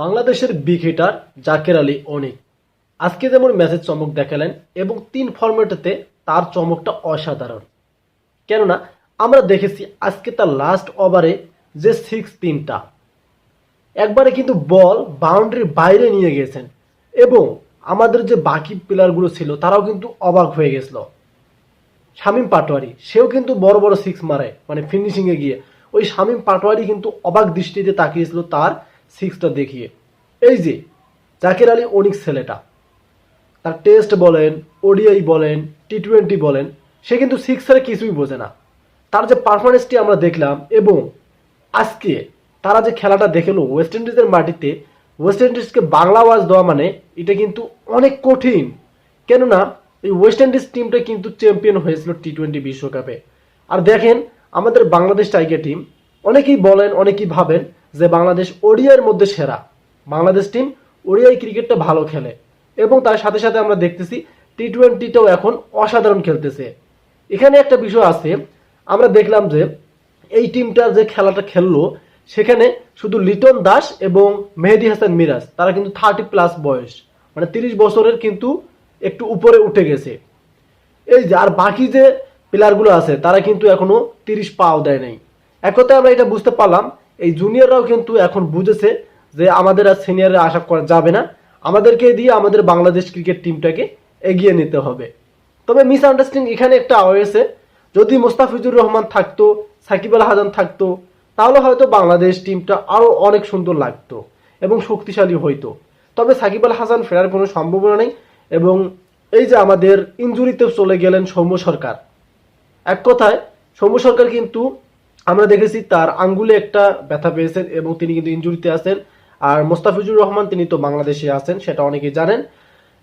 বাংলাদেশের big hitter Jaker Ali Anik. আজকে যেমন ম্যাচের চমক দেখালেন এবং তিন ফরম্যাটেতে তার চমকটা অসাধারণ। কেননা, আমরা দেখেছি আজকে তার লাস্ট ওভারে যে সিক্স তিনটা। একবারে কিন্তু বল বাউন্ডারির বাইরে নিয়ে গেছেন এবং আমাদের যে বাকি প্লেয়ারগুলো ছিল, তারাও কিন্তু অবাক হয়ে গেছিল। শামীম পাটোয়ারি, সেও কিন্তু বড় বড় সিক্স মারে মানে ফিনিশিংয়ে গিয়ে। ওই শামীম পাটোয়ারি কিন্তু অবাক দৃষ্টিতে তাকিয়েছিল তার সিক্সটা দেখিয়ে। এই যে, জাকির আলী অনিক ছেলেটা। তার টেস্ট বলেন, ওডিআই বলেন টি টোয়েন্টি বলেন, সে কিন্তু সিক্সারে কিছুই বোঝে না। তার যে পারফরমেন্সটি আমরা দেখলাম এবং আজকে তারা যে খেলাটা দেখল ওয়েস্ট ইন্ডিজের মাটিতে ওয়েস্ট ইন্ডিজকে বাংলা আওয়াজ দেওয়া মানে এটা কিন্তু অনেক কঠিন। কেননা, এই ওয়েস্ট ইন্ডিজ টিমটা কিন্তু চ্যাম্পিয়ন হয়েছিল টি টোয়েন্টি বিশ্বকাপে। আর দেখেন, আমাদের বাংলাদেশ টাইগার টিম অনেকেই বলেন, অনেকেই ভাবেন যে বাংলাদেশ ওডিআইয়ের মধ্যে সেরা। বাংলাদেশ টিম ওডিআই ক্রিকেটটা ভালো খেলে। এবং তার সাথে সাথে আমরা দেখতেছি টি টোয়েন্টিটাও এখন অসাধারণ খেলতেছে। এখানে একটা বিষয় আছে, আমরা দেখলাম যে এই টিমটা যে খেলাটা খেললো, সেখানে শুধু লিটন দাস এবং মেহেদি হাসান মিরাজ, তারা কিন্তু থার্টি প্লাস বয়স। মানে তিরিশ বছরের কিন্তু একটু উপরে উঠে গেছে। এই যে, আর বাকি যে প্লেয়ারগুলো আছে, তারা কিন্তু এখনও তিরিশ পাও দেয় নাই। এক কথায় আমরা এটা বুঝতে পারলাম এই জুনিয়ররাও কিন্তু এখন বুঝেছে যে আমাদের আর সিনিয়রে আশা করা যাবে না। আমাদেরকে দিয়ে আমাদের বাংলাদেশ ক্রিকেট টিমটাকে এগিয়ে নিতে হবে। তবে মিস আন্ডারস্ট্যান্ডিং এখানে একটা হয়েছে যদি মোস্তাফিজুর রহমান থাকতো, সাকিব আল হাসান থাকতো, তাহলে হয়তো বাংলাদেশ টিমটা আরও অনেক সুন্দর লাগতো এবং শক্তিশালী হইতো। তবে সাকিব আল হাসান ফেরার কোনো সম্ভাবনা নেই এবং এই যে আমাদের ইঞ্জুরিতে চলে গেলেন সৌম্য সরকার। এক কথায়, সৌম্য সরকার কিন্তু আমরা দেখেছি তার আঙ্গুলে একটা ব্যথা পেয়েছেন এবং তিনি কিন্তু ইঞ্জুরিতে আছেন। আর মোস্তাফিজুর রহমান, তিনি তো বাংলাদেশে আছেন, সেটা অনেকেই জানেন।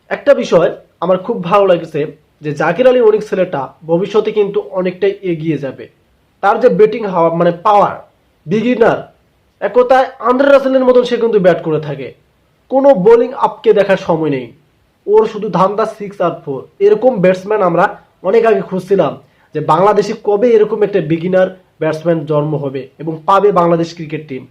একটা বিষয় আমার খুব ভালো লাগছে যে জাকির আলী অনেক ছেলেটা ভবিষ্যতে কিন্তু অনেকটাই এগিয়ে যাবে। তার যে ব্যাটিং হাওয়া মানে পাওয়ার বিগিনার এক কথায় আন্দ্রে রাসেলের মতন সে কিন্তু ব্যাট করে থাকে। কোনো বোলিং আপকে দেখার সময় নেই। ওর শুধু ধান্দা সিক্স আর ফোর এরকম ব্যাটসম্যান আমরা অনেক আগে খুঁজছিলাম যে বাংলাদেশে কবে এরকম একটা বিগিনার ব্যাটসম্যান জন্ম হবে এবং পাবে বাংলাদেশ ক্রিকেট টিম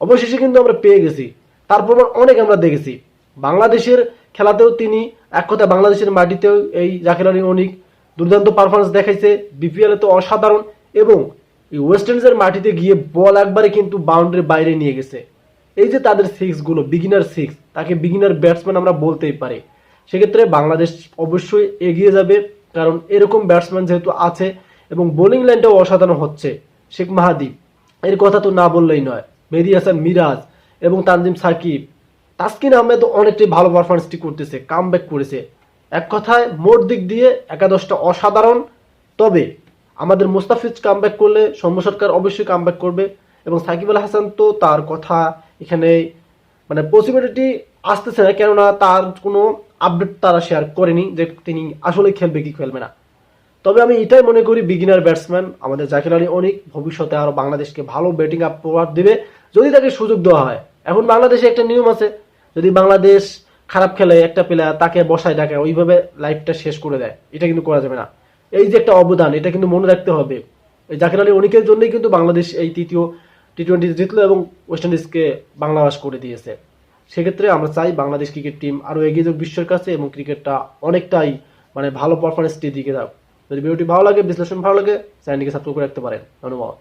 অবশেষে কিন্তু আমরা পেয়ে গেছি। তার প্রমাণ অনেক আমরা দেখেছি। বাংলাদেশের খেলাতেও তিনি এক কথা বাংলাদেশের মাটিতেও এই জাকির আলী অনিক দুর্দান্ত পারফরমেন্স দেখাইছে। বিপিএল তো অসাধারণ এবং এই ওয়েস্ট ইন্ডিজের মাটিতে গিয়ে বল একবারে কিন্তু বাউন্ডারির বাইরে নিয়ে গেছে। এই যে তাদের সিক্সগুলো বিগিনার সিক্স তাকে বিগিনার ব্যাটসম্যান আমরা বলতেই পারি। সেক্ষেত্রে বাংলাদেশ অবশ্যই এগিয়ে যাবে, কারণ এরকম ব্যাটসম্যান যেহেতু আছে এবং বোলিং লাইনটাও অসাধারণ হচ্ছে। শেখ মাহাদি। এর কথা তো না বললেই নয়। মেহেদি হাসান মিরাজ এবং তানজিম সাকিব। তাসকিন আহমেদ অনেকটাই ভালো পারফরমেন্সটি করতেছে কাম করেছে। এক কথায়, মোট দিক দিয়ে একাদশটা অসাধারণ। তবে আমাদের মুস্তাফিজ কাম করলে সৌম্য সরকার অবশ্যই কাম করবে এবং সাকিব আল হাসান তো তার কথা এখানে মানে পসিবিলিটি আসতেছে না, কেননা তার কোনো আপডেট তারা শেয়ার করেনি যে তিনি আসলে খেলবে কি খেলবে না। তবে আমি এটাই মনে করি বিগিনার ব্যাটসম্যান আমাদের জাকির আলী অনেক ভবিষ্যতে আরও বাংলাদেশকে ভালো ব্যাটিং আপ দিবে যদি তাকে সুযোগ দেওয়া হয়। এখন বাংলাদেশে একটা নিয়ম আছে, যদি বাংলাদেশ খারাপ খেলে একটা প্লেয়ার তাকে বসায় ডাকে, ওইভাবে লাইফটা শেষ করে দেয়। এটা কিন্তু করা যাবে না। এই যে একটা অবদান, এটা কিন্তু মনে রাখতে হবে। এই জাকির আলী অনেকের জন্যই কিন্তু বাংলাদেশ এই তৃতীয় টি টোয়েন্টি জিতলো এবং ওয়েস্ট ইন্ডিজকে বাংলাবাস করে দিয়েছে। সেক্ষেত্রে আমরা চাই বাংলাদেশ ক্রিকেট টিম আরও এগিয়ে যাক বিশ্বের কাছে এবং ক্রিকেটটা অনেকটাই মানে ভালো পারফরমেন্সটির দিকে যাক। যদি ভিডিওটি ভালো লাগে বিশ্লেষণ ভালো লাগে চ্যানেলটিকে সাবস্ক্রাইব করে রাখতে পারেন। ধন্যবাদ।